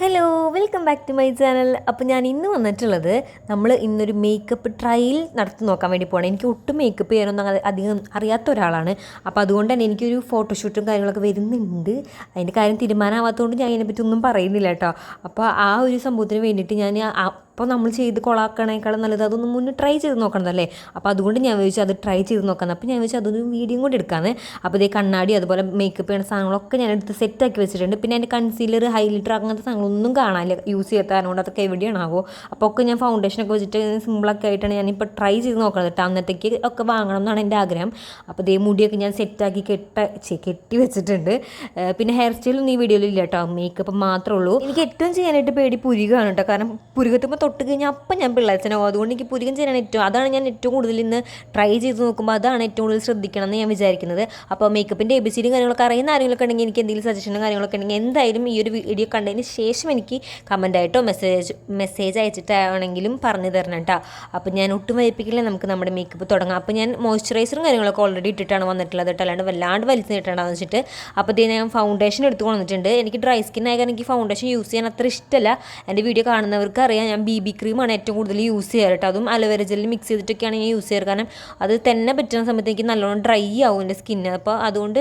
Hello welcome back to my channel അപ്പോൾ ഞാൻ ഇന്ന് വന്നിട്ടുള്ളത് നമ്മൾ ഇന്നൊരു മേക്കപ്പ് ട്രയൽ നടത്തി നോക്കാൻ വേണ്ടി പോകണം എനിക്ക് ഒട്ടും മേക്കപ്പ് ചെയ്യാനൊന്നും അധികം അറിയാത്ത ഒരാളാണ്. അപ്പോൾ അതുകൊണ്ട് തന്നെ എനിക്കൊരു ഫോട്ടോഷൂട്ടും കാര്യങ്ങളൊക്കെ വരുന്നുണ്ട്. അതിന്റെ കാര്യം തീരുമാനമാവാത്തതുകൊണ്ട് ഞാൻ അതിനെപ്പറ്റി ഒന്നും പറയുന്നില്ല കേട്ടോ. അപ്പോൾ ആ ഒരു സംഭവത്തിന് വേണ്ടിയിട്ട് ഞാൻ അപ്പോൾ നമ്മൾ ചെയ്ത് കൊളാക്കണേക്കാളും നല്ലത് അതൊന്ന് മുന്നേ ട്രൈ ചെയ്ത് നോക്കണതല്ലേ? അപ്പോൾ അതുകൊണ്ട് ഞാൻ ചോദിച്ചു അത് ട്രൈ ചെയ്ത് നോക്കണം അപ്പോൾ ഞാൻ ചോദിച്ചു അതൊരു വീഡിയോ കൂടി എടുക്കാമെന്ന് അപ്പോൾ ഇതേ കണ്ണാടി അതുപോലെ മേക്കപ്പ് ചെയ്യുന്ന സാധനങ്ങളൊക്കെ ഞാൻ എടുത്ത് സെറ്റാക്കി വെച്ചിട്ടുണ്ട്. പിന്നെ എന്റെ കൺസീലർ ഹൈലൈറ്റർ അങ്ങനത്തെ സാധനങ്ങളൊന്നും കാണാനില്ല. യൂസ് ചെയ്യാത്ത കാരണം അതൊക്കെ എവിടെയാണാവോ. അപ്പോൾ ഒക്കെ ഞാൻ ഫൗണ്ടേഷനൊക്കെ വെച്ചിട്ട് സിമ്പിളൊക്കെ ആയിട്ടാണ് ഞാനിപ്പോൾ ട്രൈ ചെയ്ത് നോക്കണത് കേട്ടോ. അന്നത്തേക്ക് ഒക്കെ വാങ്ങണം എന്നാണ് എന്റെ ആഗ്രഹം. അപ്പോൾ ഇതേ മുടിയൊക്കെ ഞാൻ സെറ്റാക്കി കെട്ട കെട്ടി വെച്ചിട്ടുണ്ട്. പിന്നെ ഹെയർ സ്റ്റൈലൊന്നും ഈ വീഡിയോയിൽ ഇല്ല കേട്ടോ. മേക്കപ്പ് മാത്രമേ ഉള്ളൂ. എനിക്ക് ഏറ്റവും ചെയ്യാനായിട്ട് പേടി പുരികമാണ് കേട്ടോ. കാരണം പുരികത്തുമ്പോൾ തൊട്ട് കഴിഞ്ഞാൽ അപ്പം ഞാൻ പിള്ളേച്ചനാവും അതുകൊണ്ട് എനിക്ക് പുരികം ചെയ്യാനാണ് ഏറ്റവും അതാണ് ഞാൻ ഏറ്റവും കൂടുതൽ ഇന്ന് ട്രൈ ചെയ്ത് നോക്കുമ്പോൾ അതാണ് ഏറ്റവും കൂടുതൽ ശ്രദ്ധിക്കണം എന്ന് ഞാൻ വിചാരിക്കുന്നത്. അപ്പോൾ മേക്കപ്പിന്റെ എ ബി സിയും കാര്യങ്ങളൊക്കെ അറിയുന്ന ആരെങ്കിലുമൊക്കെ ഉണ്ടെങ്കിൽ എനിക്ക് എന്തെങ്കിലും സജഷനും കാര്യങ്ങളൊക്കെ ഉണ്ടെങ്കിൽ എന്തായാലും ഈ ഒരു വീഡിയോ കണ്ടതിന് ശേഷം എനിക്ക് കമന്റ് ആയിട്ടോ മെസ്സേജ് മെസ്സേജ് അയച്ചിട്ടാണെങ്കിലും പറഞ്ഞു തരണം കേട്ടോ. അപ്പോൾ ഞാൻ ഒട്ടും വൈപ്പിക്കില്ല. നമുക്ക് നമ്മുടെ മേക്കപ്പ് തുടങ്ങാം. അപ്പോൾ ഞാൻ മോയ്സ്ചറൈസറും കാര്യങ്ങളൊക്കെ ഓൾറെഡി ഇട്ടിട്ടാണ് വന്നിട്ടുള്ളത് കേട്ടോ. അല്ലാണ്ട് വല്ലാണ്ട് വലിച്ചു നീട്ടണ്ടെന്ന് വെച്ചിട്ട്. അപ്പോൾ ഇതിന് ഞാൻ ഫൗണ്ടേഷൻ എടുത്തു കൊണ്ടിട്ടുണ്ട് എനിക്ക് ഡ്രൈ സ്കിൻ കാരണം എനിക്ക് ഫൗണ്ടേഷൻ യൂസ് ചെയ്യാൻ അത്ര ഇഷ്ടമല്ല എന്റെ വീഡിയോ കാണുന്നവർക്ക് അറിയാം ഞാൻ ബി ബി ക്രീമാണ് ഏറ്റവും കൂടുതൽ യൂസ് ചെയ്യാറ് കേട്ടോ അതും അലോവേര ജെല്ലിൽ മിക്സ് ചെയ്തിട്ടൊക്കെയാണ് ഞാൻ യൂസ് ചെയ്യാറ്. കാരണം അത് തന്നെ പറ്റുന്ന സമയത്ത് നല്ലോണം ഡ്രൈ ആവും എന്റെ സ്കിന്ന് അപ്പോൾ അതുകൊണ്ട്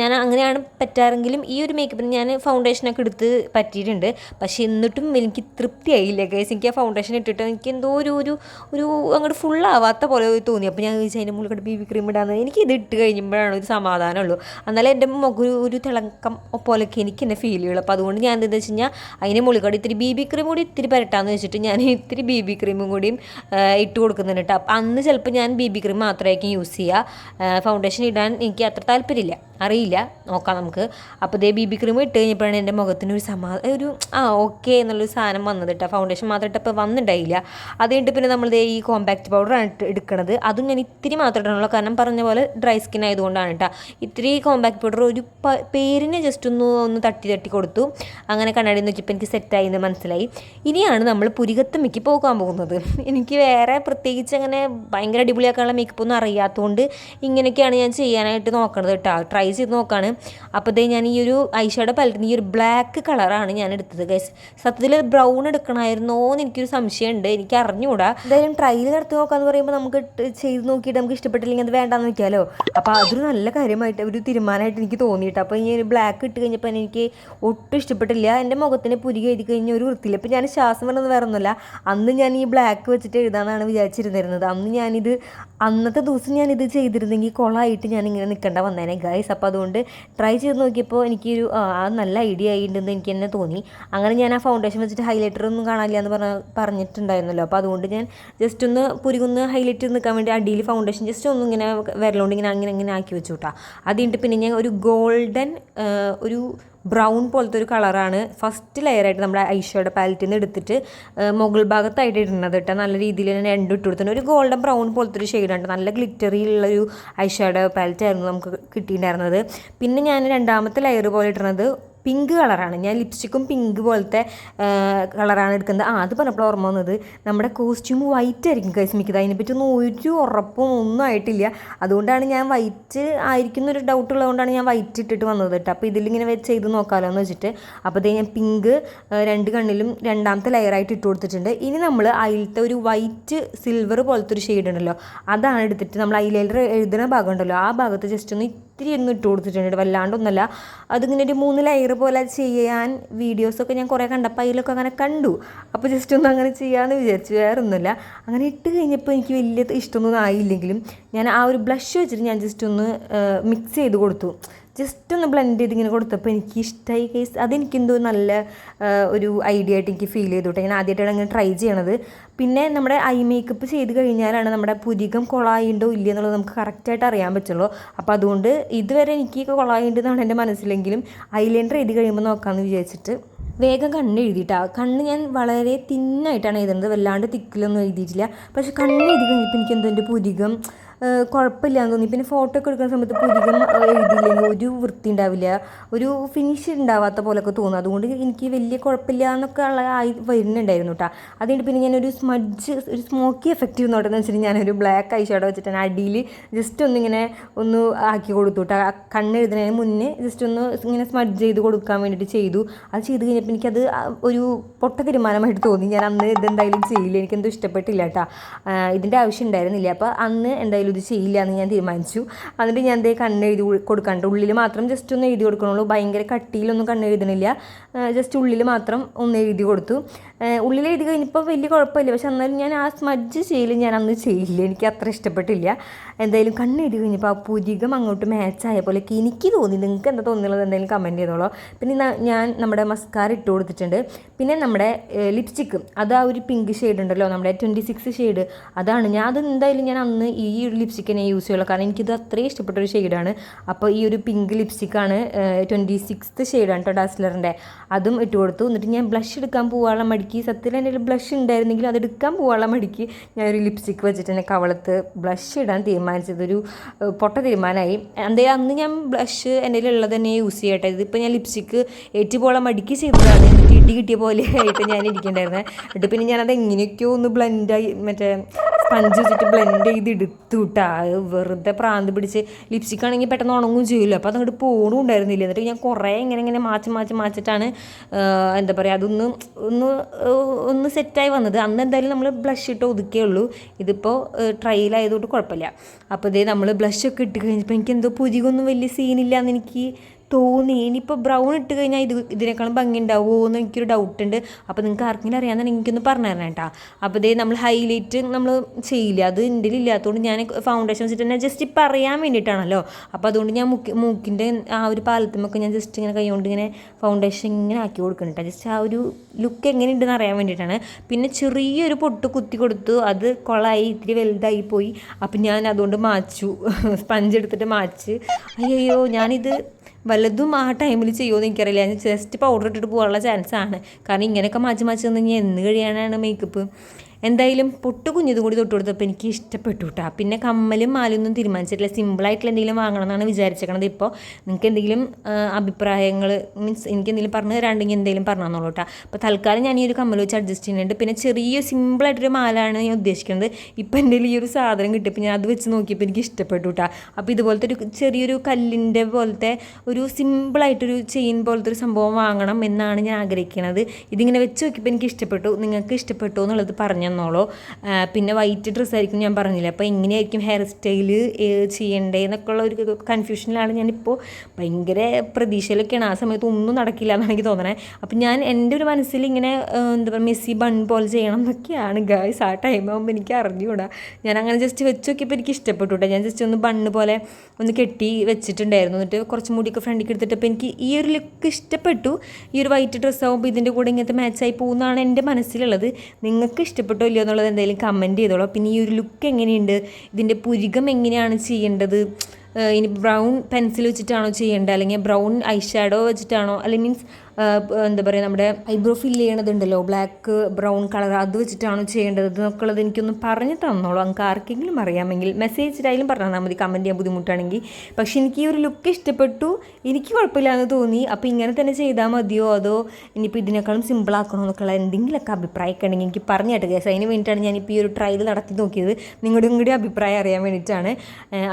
ഞാൻ അങ്ങനെയാണ് പറ്റാറെങ്കിലും ഈ ഒരു മേക്കപ്പിന് ഞാൻ ഫൗണ്ടേഷനൊക്കെ എടുത്ത് പറ്റിയിട്ടുണ്ട്. പക്ഷേ എന്നിട്ടും എനിക്ക് തൃപ്തിയായില്ല ഗൈസ് എനിക്ക് ആ ഫൗണ്ടേഷൻ ഇട്ടിട്ട് എനിക്ക് എന്തോ ഒരു ഒരു ഒരു അങ്ങോട്ട് ഫുള്ളാവാത്ത പോലെ തോന്നി. അപ്പോൾ ഞാൻ ചോദിച്ചാൽ അതിന്റെ മുകളിൽ ബി ബി ക്രീം ഇടാന്ന്. എനിക്ക് ഇത് ഇട്ട് കഴിയുമ്പോഴാണ് ഒരു സമാധാനമുള്ളൂ. എന്നാലും എന്റെ മുഖം ഒരു തിളക്കം പോലെയൊക്കെ എനിക്ക് എന്നെ ഫീൽ ചെയ്യുള്ളൂ. അപ്പോൾ അതുകൊണ്ട് ഞാൻ എന്താണെന്ന് വെച്ച് കഴിഞ്ഞാൽ അതിന്റെ മുകളിൽ കൂടി ഇത്തിരി ബി ബി ക്രീം കൂടി ഇത്തിരി പരട്ടാന്ന് വെച്ചിട്ട് ഞാൻ ഇത്തിരി ബി ബി ക്രീമും കൂടിയും ഇട്ട് കൊടുക്കുന്നുണ്ട് കേട്ടോ അന്ന് ചിലപ്പോൾ ഞാൻ ബി ബി ക്രീം മാത്രമായിരിക്കും യൂസ് ചെയ്യുക ഫൗണ്ടേഷൻ ഇടാൻ എനിക്ക് അത്ര താല്പര്യമില്ല. അറിയില്ല. നോക്കാം നമുക്ക്. അപ്പോൾ ദേ ബി ബി ക്രീം ഇട്ട് കഴിഞ്ഞപ്പോഴാണ് എന്റെ മുഖത്തിന് ഒരു സമാ ഒരു ആ ഓക്കെ എന്നുള്ളൊരു സാധനം വന്നത് കേട്ടോ ഫൗണ്ടേഷൻ മാത്രം ഇട്ടപ്പോൾ വന്നിട്ടുണ്ടായില്ല അത് പിന്നെ നമ്മൾ ദേ ഈ കോമ്പാക്റ്റ് പൗഡറാണ് എടുക്കുന്നത് അതും ഞാൻ ഇത്തിരി മാത്രം ഇടണുള്ളൂ കാരണം പറഞ്ഞ പോലെ ഡ്രൈ സ്കിൻ ആയതുകൊണ്ടാണ് കേട്ടോ ഇത്തിരി കോമ്പാക്റ്റ് പൗഡർ ഒരു പേരിന് ജസ്റ്റ് ഒന്ന് ഒന്ന് തട്ടി തട്ടി കൊടുത്തു. അങ്ങനെ കണ്ണാടി നോക്കിയപ്പോൾ എനിക്ക് സെറ്റായി എന്ന് മനസ്സിലായി. ഇനിയാണ് നമ്മൾ പുരികത്തമ്മയ്ക്ക് പോകാൻ പോകുന്നത്. എനിക്ക് വേറെ പ്രത്യേകിച്ച് അങ്ങനെ ഭയങ്കര അടിപൊളിയാക്കാനുള്ള മേക്കപ്പ് ഒന്നും അറിയാത്തതുകൊണ്ട് ഇങ്ങനെയൊക്കെയാണ് ഞാൻ ചെയ്യാനായിട്ട് നോക്കണത് കേട്ടോ ട്രൈ ചെയ്ത് നോക്കുകയാണ് അപ്പോൾ ഇതേ ഞാൻ ഈ ഒരു ഐഷാഡോ പലറ്റിന് ഈ ഒരു ബ്ലാക്ക് കളറാണ് ഞാൻ എടുത്തത് ഗൈസ് സത്യത്തിൽ ബ്രൗൺ എടുക്കണമായിരുന്നോ എന്ന് എനിക്കൊരു സംശയമുണ്ട്. എനിക്ക് അറിഞ്ഞുകൂടാ എന്തായാലും ട്രയൽ നടത്തി നോക്കാന്ന് പറയുമ്പോൾ നമുക്ക് ചെയ്ത് നോക്കിയിട്ട് നമുക്ക് ഇഷ്ടപ്പെട്ടില്ലെങ്കിൽ അത് വേണ്ടാന്ന് വെക്കാമല്ലോ അപ്പോൾ അതൊരു നല്ല കാര്യമായിട്ട് ഒരു തീരുമാനമായിട്ട് എനിക്ക് തോന്നിയിട്ട്. അപ്പോൾ ഈ ഒരു ബ്ലാക്ക് ഇട്ട് കഴിഞ്ഞപ്പോൾ എനിക്ക് ഒട്ടും ഇഷ്ടപ്പെട്ടില്ല. എന്റെ മുഖത്തിന് പുരി എഴുതി കഴിഞ്ഞ ഒരു വൃത്തിയില്ല. ഇപ്പം ഞാൻ ശ്വാസം പറഞ്ഞത് വേറെ അന്ന് ഞാൻ ഈ ബ്ലാക്ക് വെച്ചിട്ട് എഴുതാമെന്നാണ് വിചാരിച്ചിരുന്നിരുന്നത്. അന്ന് ഞാനിത് അന്നത്തെ ദിവസം ഞാനിത് ചെയ്തിരുന്നെങ്കിൽ കൊളായിട്ട് ഞാൻ ഇങ്ങനെ നിൽക്കേണ്ട വന്നേനെ ഗൈസ് അപ്പോൾ അതുകൊണ്ട് ട്രൈ ചെയ്ത് നോക്കിയപ്പോൾ എനിക്കൊരു അത് നല്ല ഐഡിയ ആയിട്ടുണ്ടെന്ന് എനിക്ക് തന്നെ തോന്നി. അങ്ങനെ ഞാൻ ആ ഫൗണ്ടേഷൻ വെച്ചിട്ട് ഹൈലൈറ്റർ ഒന്നും കാണാനില്ല എന്ന് പറഞ്ഞ പറഞ്ഞിട്ടുണ്ടായിരുന്നല്ലോ. അപ്പോൾ അതുകൊണ്ട് ഞാൻ ജസ്റ്റ് ഒന്ന് പുരുകുന്ന് ഹൈലൈറ്റ് നിൽക്കാൻ വേണ്ടി അടിയിൽ ഫൗണ്ടേഷൻ ജസ്റ്റ് ഒന്ന് ഇങ്ങനെ വിരലുകൊണ്ട് ഇങ്ങനെ അങ്ങനെ അങ്ങനെ ആക്കി വെച്ചു കേട്ടോ അത് കഴിഞ്ഞിട്ട് പിന്നെ ഞാൻ ഒരു ഗോൾഡൻ ഒരു ബ്രൗൺ പോലത്തെ ഒരു കളറാണ് ഫസ്റ്റ് ലെയറായിട്ട് നമ്മുടെ ഐഷോയുടെ പാലറ്റിൽ നിന്ന് എടുത്തിട്ട് മുകൾ ഭാഗത്തായിട്ട് ഇടുന്നത് കേട്ടോ നല്ല രീതിയിൽ തന്നെ രണ്ടും ഇട്ട് കൊടുത്തിട്ടുണ്ട്. ഒരു ഗോൾഡൻ ബ്രൗൺ പോലത്തെ ഒരു ഷെയ്ഡാണ് നല്ല ഗ്ലിറ്ററി ഗ്ലിറ്ററിയുള്ളൊരു ഐഷോയുടെ പാലറ്റായിരുന്നു നമുക്ക് കിട്ടിയിട്ടുണ്ടായിരുന്നത്. പിന്നെ ഞാൻ രണ്ടാമത്തെ ലെയർ പോലെ ഇടുന്നത് പിങ്ക് കളറാണ്. ഞാൻ ലിപ്സ്റ്റിക്കും പിങ്ക് പോലത്തെ കളറാണ് എടുക്കുന്നത്. ആ അത് പറഞ്ഞപ്പോൾ ഓർമ്മ വന്നത്. നമ്മുടെ കോസ്റ്റ്യൂം വൈറ്റ് ആയിരിക്കും കസ്മിക്കത് അതിനെപ്പറ്റി ഒന്നും ഒരു ഉറപ്പും ഒന്നും ആയിട്ടില്ല. അതുകൊണ്ടാണ് ഞാൻ വൈറ്റ് ആയിരിക്കുന്ന ഒരു ഡൗട്ട് ഉള്ളതുകൊണ്ടാണ് ഞാൻ വൈറ്റ് ഇട്ടിട്ട് വന്നത് കേട്ടോ. അപ്പോൾ ഇതിലിങ്ങനെ വെച്ച് ചെയ്ത് നോക്കാമല്ലോ എന്ന് വെച്ചിട്ട്. അപ്പോൾ ഞാൻ പിങ്ക് രണ്ട് കണ്ണിലും രണ്ടാമത്തെ ലെയറായിട്ട് ഇട്ട് കൊടുത്തിട്ടുണ്ട്. ഇനി നമ്മൾ അതിലത്തെ ഒരു വൈറ്റ് സിൽവർ പോലത്തെ ഒരു ഷെയ്ഡ് ഉണ്ടല്ലോ അതാണ് എടുത്തിട്ട് നമ്മൾ ഐലൈനർ എഴുതുന്ന ഭാഗം ഉണ്ടല്ലോ. ആ ഭാഗത്ത് ജസ്റ്റ് ഒന്ന് ഇത്തിരി ഒന്നും ഇട്ട് കൊടുത്തിട്ടുണ്ട് വല്ലാണ്ടൊന്നുമല്ല. അതിങ്ങനെ ഒരു മൂന്ന് ലെയർ പോലെ ചെയ്യാൻ വീഡിയോസൊക്കെ ഞാൻ കുറേ കണ്ടപ്പോൾ അതിലൊക്കെ അങ്ങനെ കണ്ടു. അപ്പോൾ ജസ്റ്റ് ഒന്ന് അങ്ങനെ ചെയ്യാമെന്ന് വിചാരിച്ചു. വേറെ ഒന്നുമില്ല അങ്ങനെ ഇട്ട് കഴിഞ്ഞപ്പോൾ എനിക്ക് വലിയ ഇഷ്ടമൊന്നും ആയില്ലെങ്കിലും ഞാൻ ആ ഒരു ബ്ലഷ് വെച്ചിട്ട് ഞാൻ ജസ്റ്റ് ഒന്ന് മിക്സ് ചെയ്ത് കൊടുത്തു. ജസ്റ്റ് ഒന്ന് ബ്ലെൻഡ് ചെയ്ത് ഇങ്ങനെ കൊടുത്തപ്പോൾ എനിക്ക് ഇഷ്ടമായി കേസ് അതെനിക്കെന്തോ നല്ല ഒരു ഐഡിയ ആയിട്ട് എനിക്ക് ഫീൽ ചെയ്തു കേട്ടോ ഞാൻ ആദ്യമായിട്ടാണ് അങ്ങനെ ട്രൈ ചെയ്യണത്. പിന്നെ നമ്മുടെ ഐ മേക്കപ്പ് ചെയ്ത് കഴിഞ്ഞാലാണ് നമ്മുടെ പുരികം കൊളായിണ്ടോ ഇല്ല എന്നുള്ളത് നമുക്ക് കറക്റ്റായിട്ട് അറിയാൻ പറ്റുള്ളൂ. അപ്പോൾ അതുകൊണ്ട് ഇതുവരെ എനിക്ക് കൊളായിണ്ടെന്നാണ് എന്റെ മനസ്സിലെങ്കിലും ഐലൈനർ എഴുതി കഴിയുമ്പോൾ നോക്കാമെന്ന് വിചാരിച്ചിട്ട് വേഗം കണ്ണ് എഴുതിയിട്ടാ കണ്ണ് ഞാൻ വളരെ തിന്നായിട്ടാണ് എഴുതുന്നത്. വല്ലാണ്ട് തിക്കിലൊന്നും എഴുതിയിട്ടില്ല. പക്ഷെ കണ്ണ് എഴുതി കഴിഞ്ഞപ്പോൾ എനിക്ക് എന്തോ എന്റെ പുരികം കുഴപ്പമില്ല എന്ന് തോന്നി. പിന്നെ ഫോട്ടോ ഒക്കെ എടുക്കുന്ന സമയത്ത് പുരികം എഴുതിയില്ലെങ്കിൽ ഒരു വൃത്തി ഉണ്ടാവില്ല. ഒരു ഫിനിഷ് ഉണ്ടാവാത്ത പോലൊക്കെ തോന്നും. അതുകൊണ്ട് എനിക്ക് വലിയ കുഴപ്പമില്ല എന്നൊക്കെ ഉള്ള ആയി വരുന്നുണ്ടായിരുന്നു കേട്ടോ അതുകൊണ്ട് പിന്നെ ഞാനൊരു സ്മഡ്ജ് ഒരു സ്മോക്കി എഫക്റ്റ് നോട്ടെന്ന് വെച്ചിട്ട് ഞാനൊരു ബ്ലാക്ക് ഐ ഷാഡോ വെച്ചിട്ടാണ് അടിയിൽ ജസ്റ്റ് ഒന്നിങ്ങനെ ഒന്ന് ആക്കി കൊടുത്തു കേട്ടോ കണ്ണെഴുതുന്നതിന് മുന്നേ ജസ്റ്റ് ഒന്ന് ഇങ്ങനെ സ്മഡ്ജ് ചെയ്ത് കൊടുക്കാൻ വേണ്ടിയിട്ട് ചെയ്തു. അത് ചെയ്ത് കഴിഞ്ഞപ്പോൾ എനിക്കത് ഒരു പൊട്ട തീരുമാനമായിട്ട് തോന്നി. ഞാൻ അന്ന് ഇതെന്തായാലും ചെയ്യില്ല. എനിക്കെന്തോ ഇഷ്ടപ്പെട്ടില്ല കേട്ടോ ഇതിന്റെ ആവശ്യം ഉണ്ടായിരുന്നില്ല. അപ്പോൾ അന്ന് എന്തായാലും ഇത് ചെയ്യില്ല എന്ന് ഞാൻ തീരുമാനിച്ചു. എന്നിട്ട് ഞാൻ എന്തേ കണ്ണെഴുതി കൊടുക്കാണ്ട് ഉള്ളിൽ മാത്രം ജസ്റ്റ് ഒന്ന് എഴുതി കൊടുക്കണുള്ളൂ. ഭയങ്കര കട്ടിയിലൊന്നും കണ്ണെഴുതണില്ല. ജസ്റ്റ് ഉള്ളിൽ മാത്രം ഒന്ന് എഴുതി കൊടുത്തു. ഉള്ളിൽ എഴുതി കഴിഞ്ഞപ്പോൾ വലിയ കുഴപ്പമില്ല. പക്ഷെ എന്നാലും ഞാൻ ആ സ്മജ്ജ് ചെയ്യൽ ഞാൻ അന്ന് ചെയ്യില്ല. എനിക്ക് അത്ര ഇഷ്ടപ്പെട്ടില്ല. എന്തായാലും കണ്ണെഴുതി കഴിഞ്ഞപ്പോൾ ആ പുരികം അങ്ങോട്ട് മാച്ചായ പോലെ എനിക്ക് തോന്നി. നിങ്ങൾക്ക് എന്താ തോന്നുന്നത്? എന്തായാലും കമന്റ് ചെയ്തോളൂ. പിന്നെ ഞാൻ നമ്മുടെ മസ്കാർ ഇട്ട് കൊടുത്തിട്ടുണ്ട്. പിന്നെ നമ്മുടെ ലിപ്സ്റ്റിക്ക് അത് ആ ഒരു പിങ്ക് ഷെയ്ഡ് ഉണ്ടല്ലോ. നമ്മുടെ ട്വന്റി സിക്സ് ഷെയ്ഡ് അതാണ്. ഞാൻ അത് എന്തായാലും ഞാൻ അന്ന് ഈ ഒരു ലിപ്സ്റ്റിക്ക് തന്നെ യൂസ് ചെയ്യുള്ളൂ. കാരണം എനിക്കിത് അത്രയും ഇഷ്ടപ്പെട്ട ഒരു ഷെയ്ഡാണ് അപ്പോൾ ഈ ഒരു പിങ്ക് ലിപ്സ്റ്റിക്കാണ് ട്വന്റി സിക്സ്ത് ഷെയ്ഡാണ് കേട്ടോ ഡാസ്ലറിന്റെ അതും ഇട്ട് കൊടുത്തു. എന്നിട്ട് ഞാൻ ബ്ലഷ് എടുക്കാൻ പോകാനുള്ള മടിക്ക് സത്യത്തിൽ എന്റെ ബ്ലഷ് ഉണ്ടായിരുന്നെങ്കിൽ അത് എടുക്കാൻ പോകാനുള്ള മടിക്ക് ഞാനൊരു ലിപ്സ്റ്റിക്ക് വെച്ചിട്ട് തന്നെ കവളത്ത് ബ്ലഷ് ഇടാൻ തീരുമാനിച്ചത്. ഒരു പൊട്ട തീരുമാനമായി. എന്തായാലും അന്ന് ഞാൻ ബ്ലഷ് എന്റെ ഉള്ളത് തന്നെ യൂസ് ചെയ്യട്ടെ. ഇതിപ്പോൾ ഞാൻ ലിപ്സ്റ്റിക്ക് ഏറ്റുപോളെ മടിക്ക് ചെയ്തതാണ്. എനിക്ക് ഇടി കിട്ടിയ പോലെ ആയിട്ട് ഞാൻ ഇരിക്കേണ്ടായിരുന്നത് എന്നിട്ട് പിന്നെ ഞാനത് എങ്ങനെയൊക്കെയോ ഒന്ന് ബ്ലെൻഡായി മറ്റേ സ്പഞ്ച് വെച്ചിട്ട് ബ്ലെൻഡ് ചെയ്ത് എടുത്തു വിട്ടാ വെറുതെ പ്രാന്ത് പിടിച്ച് ലിപ്സ്റ്റിക് ആണെങ്കിൽ പെട്ടെന്ന് ഉണങ്ങും ചെയ്യില്ല അപ്പോൾ അതങ്ങോട്ട് പോണും ഉണ്ടായിരുന്നില്ല. എന്നിട്ട് ഞാൻ കുറേ ഇങ്ങനെ ഇങ്ങനെ മാച്ച് മാച്ച് മാച്ചിട്ടാണ് എന്താ പറയുക അതൊന്ന് ഒന്ന് ഒന്ന് സെറ്റായി വന്നത്. അന്ന് എന്തായാലും നമ്മൾ ബ്ലഷ് ഇട്ട് ഒതുക്കേ ഉള്ളൂ. ഇതിപ്പോൾ ട്രയലായതുകൊണ്ട് കുഴപ്പമില്ല. അപ്പോൾ ഇതേ നമ്മൾ ബ്ലഷ് ഒക്കെ ഇട്ട് കഴിഞ്ഞപ്പോൾ എനിക്ക് എന്തോ പുതിയൊന്നും വലിയ സീനില്ല എന്ന് എനിക്ക് തോന്നി. ഇനിയിപ്പോൾ ബ്രൗൺ ഇട്ട് കഴിഞ്ഞാൽ ഇത് ഇതിനേക്കാളും ഭംഗി ഉണ്ടാവുമോ എന്ന് എനിക്കൊരു ഡൗട്ട് ഉണ്ട്. അപ്പോൾ നിങ്ങൾക്ക് ആർക്കെങ്കിലും അറിയാമെന്ന് എനിക്കൊന്ന് പറഞ്ഞു തരണം കേട്ടോ. അപ്പോൾ ഇതേ നമ്മൾ ഹൈലൈറ്റ് നമ്മൾ ചെയ്യില്ല? അത് എന്റെ ഇല്ലാത്തതുകൊണ്ട് ഞാൻ ഫൗണ്ടേഷൻ വെച്ചിട്ട് തന്നെ ജസ്റ്റ് പറയാൻ വേണ്ടിയിട്ടാണല്ലോ. അപ്പോൾ അതുകൊണ്ട് ഞാൻ മുക്കി മൂക്കിന്റെ ആ ഒരു പാലത്തുമൊക്കെ ഞാൻ ജസ്റ്റ് ഇങ്ങനെ കൈകൊണ്ട് ഇങ്ങനെ ഫൗണ്ടേഷൻ ഇങ്ങനെ ആക്കി കൊടുക്കുന്നുണ്ട് ജസ്റ്റ് ആ ഒരു ലുക്ക് എങ്ങനെ എങ്ങനെയുണ്ടെന്ന് അറിയാൻ വേണ്ടിയിട്ടാണ്. പിന്നെ ചെറിയൊരു പൊട്ട് കുത്തി കൊടുത്തു. അത് കൊളായി ഇത്തിരി വലുതായി പോയി. അപ്പം ഞാൻ അതുകൊണ്ട് മാച്ചു. സ്പഞ്ച് എടുത്തിട്ട് മാച്ച്. അയ്യോ ഞാനിത് വല്ലതും ആ ടൈമിൽ ചെയ്യുമോ എന്ന് എനിക്കറിയില്ല. ഞാൻ ജസ്റ്റ് പൗഡർ ഇട്ടിട്ട് പോകാനുള്ള ചാൻസാണ് കാരണം ഇങ്ങനെയൊക്കെ മാറ്റി മാറ്റി നിന്ന് കഴിഞ്ഞാൽ എന്ന് കഴിയാനാണ് മേക്കപ്പ് എന്തായാലും പൊട്ട് കുഞ്ഞതും കൂടി തൊട്ട് കൊടുത്തപ്പോൾ എനിക്ക് ഇഷ്ടപ്പെട്ടു കേട്ടോ പിന്നെ കമ്മലും മാലൊന്നും തീരുമാനിച്ചിട്ടില്ല. സിമ്പിളായിട്ടുള്ള എന്തെങ്കിലും വാങ്ങണം എന്നാണ് വിചാരിച്ചേക്കണത് ഇപ്പോൾ നിങ്ങൾക്ക് എന്തെങ്കിലും അഭിപ്രായങ്ങൾ മീൻസ് എനിക്ക് എന്തെങ്കിലും പറഞ്ഞു തരാണ്ടെങ്കിൽ എന്തെങ്കിലും പറഞ്ഞു തന്നോളൂ കേട്ടോ അപ്പോൾ തൽക്കാലം ഞാൻ ഈ ഒരു കമ്മൽ വെച്ച് അഡ്ജസ്റ്റ് ചെയ്യുന്നുണ്ട്. പിന്നെ ചെറിയ സിമ്പിളായിട്ടൊരു മാലയാണ് ഞാൻ ഉദ്ദേശിക്കുന്നത് ഇപ്പം എന്റെ ഈ ഒരു സാധനം കിട്ടിയപ്പോൾ ഞാൻ അത് വെച്ച് നോക്കിയപ്പോൾ എനിക്ക് ഇഷ്ടപ്പെട്ടു കേട്ടോ അപ്പോൾ ഇതുപോലത്തെ ഒരു ചെറിയൊരു കല്ലിന്റെ പോലത്തെ ഒരു സിമ്പിളായിട്ടൊരു ചെയിൻ പോലത്തെ ഒരു സംഭവം വാങ്ങണം എന്നാണ് ഞാൻ ആഗ്രഹിക്കുന്നത് ഇതിങ്ങനെ വെച്ച് നോക്കിയപ്പോൾ എനിക്ക് ഇഷ്ടപ്പെട്ടു. നിങ്ങൾക്ക് ഇഷ്ടപ്പെട്ടു എന്നുള്ളത് പറഞ്ഞു ആ, പിന്നെ വൈറ്റ് ഡ്രസ്സ് ആയിരിക്കും ഞാൻ പറഞ്ഞില്ല? അപ്പോൾ എങ്ങനെയായിരിക്കും ഹെയർ സ്റ്റൈൽ ചെയ്യണ്ടേ എന്നൊക്കെ ഉള്ള ഒരു കൺഫ്യൂഷനിലാണ് ഞാനിപ്പോൾ ഭയങ്കര പ്രതീക്ഷയിലൊക്കെയാണ്. ആ സമയത്ത് ഒന്നും നടക്കില്ല എന്നാണ് എനിക്ക് തോന്നണേ. അപ്പം ഞാൻ എന്റെ ഒരു മനസ്സിൽ ഇങ്ങനെ എന്താ പറയുക മെസ്സി ബൺ പോലെ ചെയ്യണം എന്നൊക്കെയാണ് ഗായ്സ് ആ ടൈം ആകുമ്പോൾ എനിക്ക് അറിഞ്ഞുകൂടാ. ഞാൻ അങ്ങനെ ജസ്റ്റ് വെച്ച് നോക്കിയപ്പോൾ എനിക്ക് ഇഷ്ടപ്പെട്ടു കേട്ടോ ഞാൻ ജസ്റ്റ് ഒന്ന് ബണ്ണ് പോലെ ഒന്ന് കെട്ടി വെച്ചിട്ടുണ്ടായിരുന്നു. എന്നിട്ട് കുറച്ച് മുടിയൊക്കെ എടുത്തിട്ട് അപ്പോൾ എനിക്ക് ഈ ഒരു ലുക്ക് ഇഷ്ടപ്പെട്ടു. ഈ ഒരു വൈറ്റ് ഡ്രസ്സ് ആകുമ്പോൾ ഇതിന്റെ കൂടെ ഇങ്ങനത്തെ മാച്ചായി പോകുന്നതാണ് എന്റെ മനസ്സിലുള്ളത്. നിങ്ങൾക്ക് ഇഷ്ടപ്പെട്ടോ ഇല്ലയോ എന്നുള്ളത് എന്തെങ്കിലും കമന്റ് ചെയ്തോളൂ. പിന്നെ ഈ ഒരു ലുക്ക് എങ്ങനെയുണ്ട്? ഇതിന്റെ പുരികം എങ്ങനെയാണ് ചെയ്യേണ്ടത്? ഇനി ബ്രൗൺ പെൻസിൽ വെച്ചിട്ടാണോ ചെയ്യേണ്ടത്? അല്ലെങ്കിൽ ബ്രൗൺ ഐ വെച്ചിട്ടാണോ? അല്ലെങ്കിൽ മീൻസ് എന്താ പറയുക നമ്മുടെ ഐബ്രോ ഫില്ല് ചെയ്യണതുണ്ടല്ലോ ബ്ലാക്ക് ബ്രൗൺ കളർ അത് വെച്ചിട്ടാണ് ചെയ്യേണ്ടത്. എന്നൊക്കെ ഉള്ളത് എനിക്കൊന്ന് പറഞ്ഞു തന്നോളൂ. നിങ്ങൾക്ക് ആർക്കെങ്കിലും അറിയാമെങ്കിൽ മെസ്സേജിലായാലും പറഞ്ഞു തന്നാൽ മതി കമന്റ് ചെയ്യാൻ ബുദ്ധിമുട്ടാണെങ്കിൽ. പക്ഷേ എനിക്ക് ഈ ഒരു ലുക്ക് ഇഷ്ടപ്പെട്ടു. എനിക്ക് കുഴപ്പമില്ല എന്ന് തോന്നി. അപ്പോൾ ഇങ്ങനെ തന്നെ ചെയ്താൽ മതിയോ? അതോ ഇനിയിപ്പോൾ ഇതിനേക്കാളും സിമ്പിൾ ആക്കണോ എന്നൊക്കെയുള്ള എന്തെങ്കിലുമൊക്കെ അഭിപ്രായമൊക്കെ ഉണ്ടെങ്കിൽ എനിക്ക് പറഞ്ഞു കേട്ടോ കേസ് അതിന് വേണ്ടിയിട്ടാണ് ഞാനിപ്പോൾ ഈ ഒരു ട്രയൽ നടത്തി നോക്കിയത്. നിങ്ങളുടെയും കൂടി അഭിപ്രായം അറിയാൻ വേണ്ടിയിട്ടാണ്.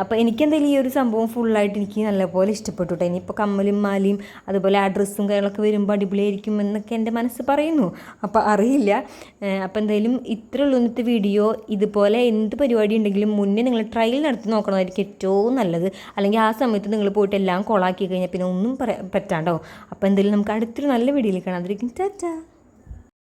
അപ്പോൾ എനിക്കെന്തായാലും ഈ ഒരു സംഭവം ഫുള്ളായിട്ട് എനിക്ക് നല്ലപോലെ ഇഷ്ടപ്പെട്ടു കേട്ടോ. ഇനിയിപ്പോൾ കമ്മലും മാലയും അതുപോലെ ആ ഡ്രസ്സും കാര്യങ്ങളൊക്കെ വരുമ്പോൾ അടിപൊളിയായിരിക്കും എന്നൊക്കെ എന്റെ മനസ്സ് പറയുന്നു. അപ്പോൾ അറിയില്ല. അപ്പോൾ എന്തായാലും ഇത്ര ഉള്ളൂ ഇന്നത്തെ വീഡിയോ. ഇതുപോലെ എന്ത് പരിപാടി ഉണ്ടെങ്കിലും മുന്നേ നിങ്ങൾ ട്രയൽ നടത്തി നോക്കണമായിരിക്കും ഏറ്റവും നല്ലത്. അല്ലെങ്കിൽ ആ സമയത്ത് നിങ്ങൾ പോയിട്ട് എല്ലാം കൊളാക്കി കഴിഞ്ഞാൽ പിന്നെ ഒന്നും പറ്റാണ്ടോ? അപ്പോൾ എന്തായാലും നമുക്ക് അടുത്തൊരു നല്ല വീഡിയോയിൽ കാണാതിരിക്കും ടാറ്റാ.